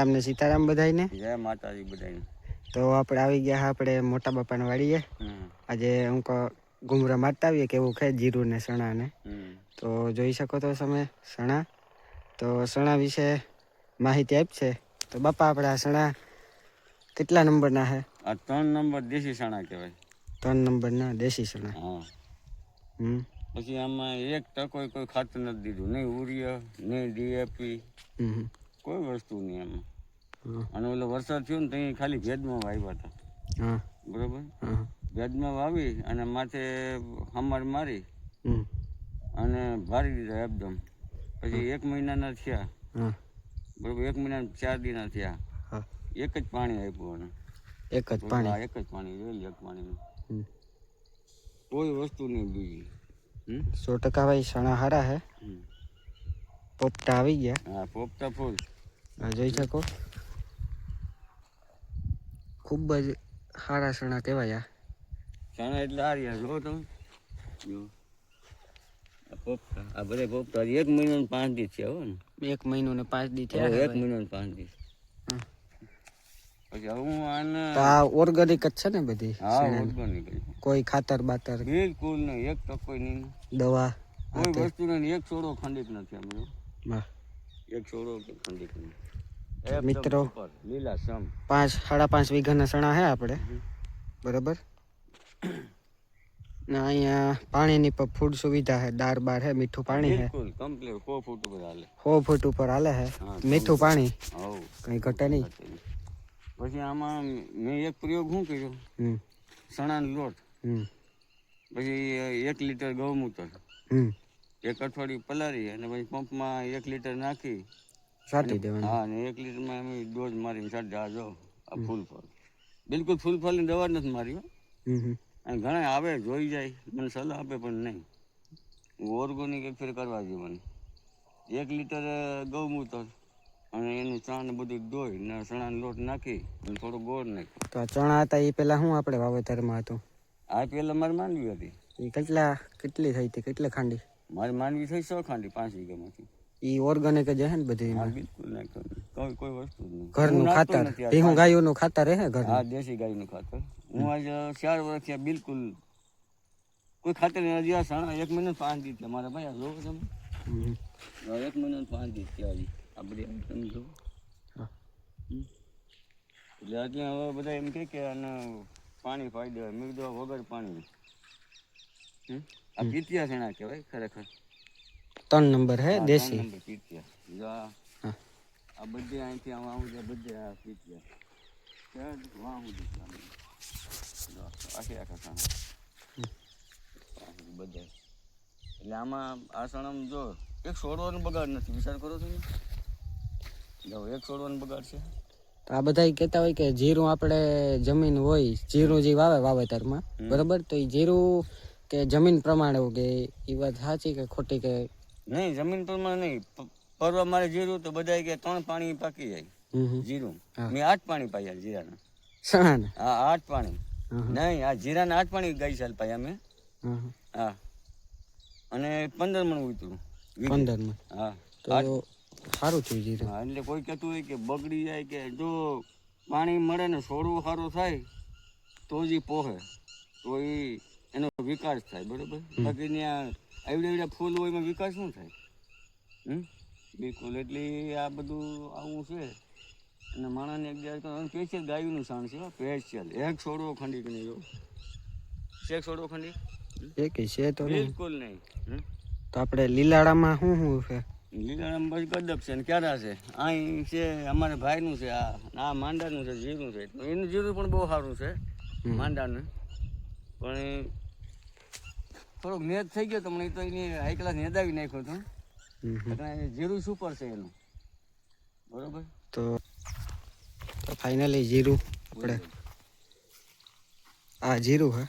રામ ને સીતારામ બધાને જય માતાજી બધાને તો આપણે આવી ગયા આપણે મોટા બાપાને વાળીએ આજે હું ઘુમરા મારતા આવીએ કેવું ખાય જીરું ને સણા ને. તો જોઈ શકો તો તમે સણા. તો સણા વિશે માહિતી આપશે. તો બાપા આપણે આ સણા કેટલા નંબરના છે આ ત્રણ નંબર દેશી સણા કહેવાય. ત્રણ નંબરના દેશી સણા. હા. હમ. પછી આમાં એક ટકો કોઈ ખાતર નથી દીધું. નહીં ઉરિયા નહીં ડીએપી. કોઈ વસ્તુ નહીં એમાં અને ઓલો વરસાદ થયો ને ત્યાં ખાલી ભેદમાં વાવ્યા હતા. બરોબર? ભેદમાં વાવી અને માથે હમર મારી અને ભારી દીધા એકદમ. પછી એક મહિનાના થયા. બરોબર એક મહિના ચાર દિના થયા. એક જ પાણી આપ્યું અને. એક જ પાણી. એક જ પાણી જોઈ એક પાણી. કોઈ વસ્તુ નહીં બીજી? સો ટકા ભાઈ સણા હારા હે. પોપટા આવી ગયા. હા પોપટા ફૂલ. જોઈ શકો. ખૂબ જ સારા સણા કહેવાય આ. ચણા એટલે રહ્યા જો તમે. જો. આ બધે પોપટા એક મહિનો ને પાંચ દિવસ છે હો ને એક મહિનો ને પાંચ દી છે એક મહિનો ને પાંચ દિવસ. પછી હું આને આ ઓર્ગેનિક જ છે ને બધી હા. કોઈ ખાતર બાતર? બિલકુલ નહીં. એક ટકો નહીં. દવા? કોઈ વસ્તુ નહીં. એક છોડો ખંડિત નથી જો. એક છોડો ખંડિત એકદમ મિત્રો. પાંચ સાડા પાંચ વીઘાના સણા હે આપણે. બરાબર? ને અહીંયા પાણીની પણ ફૂડ સુવિધા હે દાર બાર હે મીઠું પાણી હે. સો ફૂટ ઉપર હાલે. હે. મીઠું પાણી? કઈ ઘટે નહીં. પછી આમાં મેં એક પ્રયોગ શું કર્યો? ચણાનો લોટ. પછી એક લીટર ગૌમૂત્ર એક અઠવાડિયું પલારી અને પછી પંપમાં એક લીટર નાખી. છાંટી દેવાનું. હા અને એક લીટરમાં અમે ડોઝ મારીને છાંટી આ જો આ ફૂલ ફળ. બિલકુલ ફૂલ ફળની દવા નથી મારી અને ઘણા આવે જોઈ જાય મને સલાહ આપે પણ નહીં. ઓર્ગોનિક એક ફેર કરવા મને. એક લીટર ગૌમૂત્ર અને એનું ચા બધું ધોઈ ને ચણાનો લોટ નાખી અને થોડો ગોળ નાખી તો આ ચણા હતા એ પહેલાં શું આપણે વાવેતરમાં હતું? આ પહેલાં મારી માંડવી હતી. કેટલા કેટલી થઈ હતી કેટલી ખાંડી? મારી માંડવી થઈ સો ખાંડી પાંચ વીઘામાંથી. એ ઓર્ગેનિક જ હે ને બધી હા બિલકુલ ના કોઈ કોઈ વસ્તુ નહીં. ઘરનું ખાતર. આ ગાયોનું ખાતર હે ઘર હા દેશી ગાયનું ખાતર. હું આજ ચાર વર્ષ થયા બિલકુલ કોઈ ખાતર નહીં હજી સાણા એક મહિનો પાંચ દી થયા મારા ભાઈ જોવો તમે. એક મહિનો પાંચ દી થયા હજી આ બધી તમે જો. એટલે એટલે હવે બધા એમ કહે કે આને પાણી ફાયદો હોય. મેં વગર પાણી? આ પીતિયા સેણા કહેવાય ખરેખર? ત્રણ નંબર હે દેશી? આ બધે અહીંથી આમ આવું છે બધે આ પીતિયા. બધે. એટલે આમાં આ સણમ જો એક છોડવાનો બગાડ નથી. વિચાર કરો છો ને જો એક છોડવાનો બગાડ છે. તો આ બધા કહેતા હોય કે જીરું આપણે જમીન હોય જીરું જે વાવે વાવેતરમાં બરોબર? તો એ જીરું કે જમીન પ્રમાણે ઉગે એ વાત સાચી કે ખોટી કે નહીં જમીન પર નહીં. પરવા મારે જીરું તો બધાય કે ત્રણ પાણી પાકી જાય. જીરું. મેં આઠ પાણી પાયા જીરાના. સણાને હા આઠ પાણી. નહીં આ જીરાના આઠ પાણી ગઈ સાલ પાયા મેં. હા અને પંદર મણ ઉતરું. પંદરમાં હા. તો સારું થયું જીરું. હા, એટલે કોઈ કહેતું હોય કે બગડી જાય કે જો પાણી મળે ને છોડવું સારું થાય તો જ પોહે. તો એ એનો વિકાસ થાય બરોબર? બાકી ત્યાં આવડે આવડે ફૂલ હોય એમાં વિકાસ શું થાય? હમ? બિલકુલ એટલે આ બધું આવું છે. અને માણસને એક દિવસ સ્પેશિયલ ગાયનું સાણ છે સ્પેશિયલ એક છોડવો ખંડી કે નહીં જો એક છોડવો ખંડી એ કે છે તો બિલકુલ નહીં. તો આપણે લીલાડામાં શું શું છે? લીલાડામાં બસ ગદબ છે ને ક્યારા છે. અહીં છે અમારે ભાઈનું છે આ આ માંડાનું છે જીરું છે. એનું જીરું પણ બહુ સારું છે માંડાનું. પણ થોડોક મેચ થઈ ગયો તો મને તો એની હાઈ ક્લાસ નેદાવી નાખ્યો તો. જીરું સુપર છે એનું. બરોબર? તો ફાઇનલી જીરું આપણે આ જીરું હે.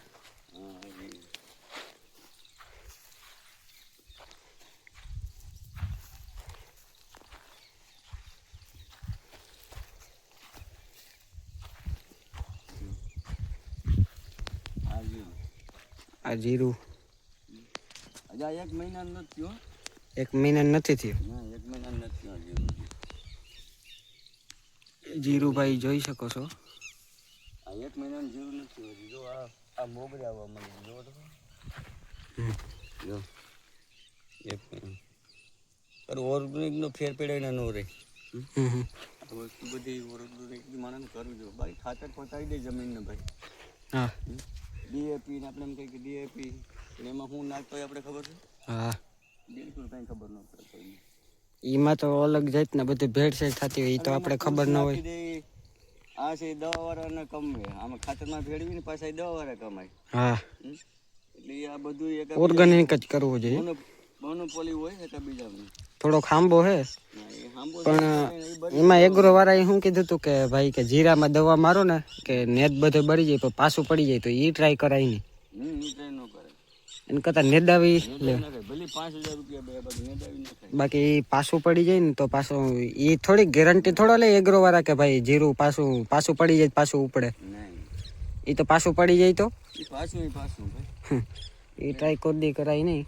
આ જીરું હજી એક મહિના નથી થયો. એક મહિના નથી થયો. એક મહિના નથી થયો જીરું જીરુભાઈ જોઈ શકો છો. આ એક મહિનાની જીરું નથી હોતી જો આ આ મોગરી આવવા માંડી જો તો. હમ. જો. એક મહિના. પર ઓર્ગેનિકનો ફેર પેડાઈને નો રહે. વસ્તુ બધી ઓર્ગેનિક માણસ કરવી જોઈએ. ભાઈ ખાતર પતાવી દે જમીનને ભાઈ. હા. ડીએપી ને આપણે એમ કહીએ કે ડીએપી એમાં શું નાખતો હોય આપણે ખબર છે? હા. બિલકુલ કંઈ ખબર ન પડે એમાં તો અલગ જાતના બધી ભેળસેળ થતી હોય એ તો આપણે ખબર ન હોય. આ છે દવા વાળાને કમવે આમાં ખાતરમાં ભેળવીને પાછા એ દવા વાળા કમાય હા. એટલે આ બધું એક ઓર્ગેનિક જ કરવું જોઈએ. મોનોપોલી હોય એટલે બીજાનું. થોડોક ખાંબો હે. પણ એમાં એગ્રો વાળાએ શું કીધું હતું કે ભાઈ કે જીરામાં દવા મારો ને કે નેત બધો બળી જાય પણ પાછું પડી જાય તો એ ટ્રાય કરાય નહીં. એને કરતા નેદાવી બાકી પાછું પડી જાય ને તો પાછું એ થોડી ગેરંટી થોડો લે એગ્રો વાળા કે ભાઈ જીરું પાછું પાછું પડી જાય પાછું ઉપડે. એ તો પાછું પડી જાય તો? પાછું એ ટ્રાય કોદી કરાય નહીં.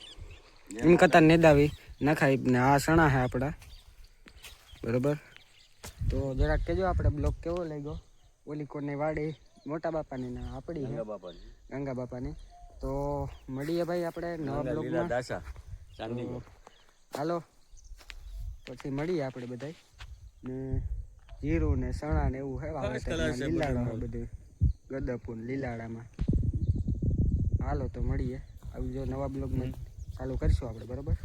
એમ કરતા નેદાવી. નખાય ને આ સણા હે આપણા બરોબર? તો જરાક કહેજો આપણે બ્લોક કેવો લાગ્યો? ઓલી કોને વાડી? મોટા બાપાની ને આપણી ગંગા બાપાની. તો મળીએ ભાઈ આપણે નવા ચાંદીગઢ હાલો. પછી મળીએ આપણે બધાય. ને જીરું ને સણા ને એવું હેવા લીલાડા બધું. ગદપુર લીલાડામાં હાલો તો મળીએ. આવી જો નવા બ્લોગમાં ચાલુ કરીશું આપણે બરોબર?